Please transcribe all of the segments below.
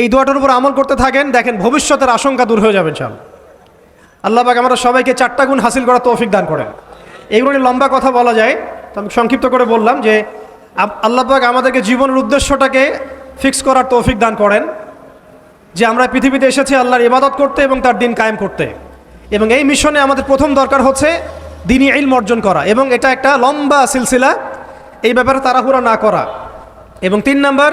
এই দোয়াটার উপর আমল করতে থাকেন, দেখেন ভবিষ্যতের আশঙ্কা দূর হয়ে যাবে ইনশাআল্লাহ। আল্লাহ পাক আমরা সবাইকে চারটা গুণ হাসিল করার তৌফিক দান করেন। এইগুলো নিয়ে লম্বা কথা বলা যায়, তো আমি সংক্ষিপ্ত করে বললাম যে আল্লাহ পাক আমাদেরকে জীবনের উদ্দেশ্যটাকে ফিক্স করার তৌফিক দান করেন, যে আমরা পৃথিবীতে এসেছি আল্লাহর ইবাদত করতে এবং তার দিন কায়েম করতে। এবং এই মিশনে আমাদের প্রথম দরকার হচ্ছে দিনই ইলম অর্জন করা, এবং এটা একটা লম্বা সিলসিলা, এই ব্যাপারে তাড়াহুড়া না করা। এবং তিন নাম্বার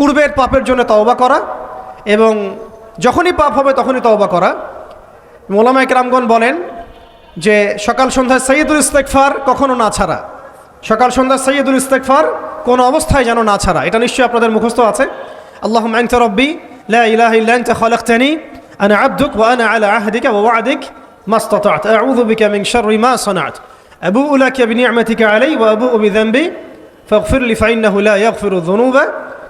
পূর্বের পাপের জন্য তওবা করা এবং যখনই পাপ হবে তখনই তওবা করা। মোলামা একরামগণ বলেন যে সকাল সন্ধ্যায় সৈয়দুল ইস্তেকফার কখনও না ছাড়া। সকাল সন্ধ্যায় সৈয়দুল ইস্তেকফার কোনো অবস্থায় যেন না ছাড়া। এটা নিশ্চয়ই আপনাদের মুখস্থ আছে। আল্লাহ মাইনতা রব্বি লাখতানি আনা আব্দুক ওয়ানা আলা আহদিক ওয়াদিক মাস্তাত আউযু বিকা মিন শাররি মা সানাত। আবু উলাকা বিনিআমাতিকা আলাই ওয়া আবু বিযামবি, ফাগফির লি ফাইন্নাহু লা ইয়াগফিরু যুনুবা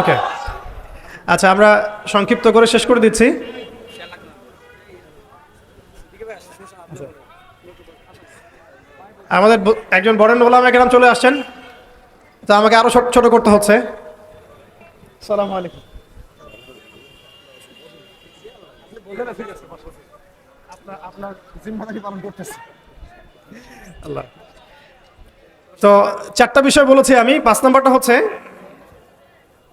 ওকে আচ্ছা আমরা সংক্ষিপ্ত করে শেষ করে দিচ্ছি। আমাদের একজন বরেন ওলাম একরাম চলে আসছেন। তো আমাকে আরও ছোট ছোট করতে হচ্ছে। সালাম আলাইকুম। আপনার জিম্মাদারি পালন করতেছে। আল্লাহ। তো চারটা বিষয় বলেছি আমি। পাঁচ নাম্বারটা হচ্ছে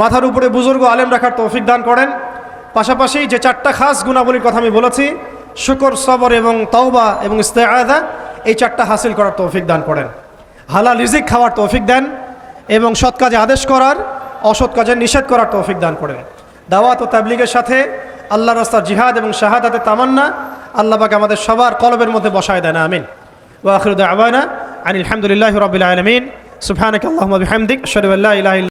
মাথার উপরে বুজুর্গ আলেম রাখার তৌফিক দান করেন। পাশাপাশি যে চারটা খাস গুণাবলীর কথা আমি বলেছি, শুকর, সবর এবং তওবা এবং ইস্তেআদা এই চারটা হাসিল করার তৌফিক দান করেন। হালাল রিজিক খাওয়ার তৌফিক দেন এবং সৎ কাজে আদেশ করার, অসৎ কাজে নিষেধ করার তৌফিক দান করেন। দাওয়াত ও তাবলিগের সাথে আল্লাহ রাস্তার জিহাদ এবং শাহাদাতে তামান্না আল্লাহ পাক আমাদের সবার কলবের মধ্যে বসায় দেন, আমিন। ওয়াখির দাওয়ানা আনিল হামদুলিল্লাহি রাব্বিল আলামিন। সুবহানাকা আল্লাহুম্মা বিহামদিক, আশহাদু আল্লা ইলাহা ইল্লা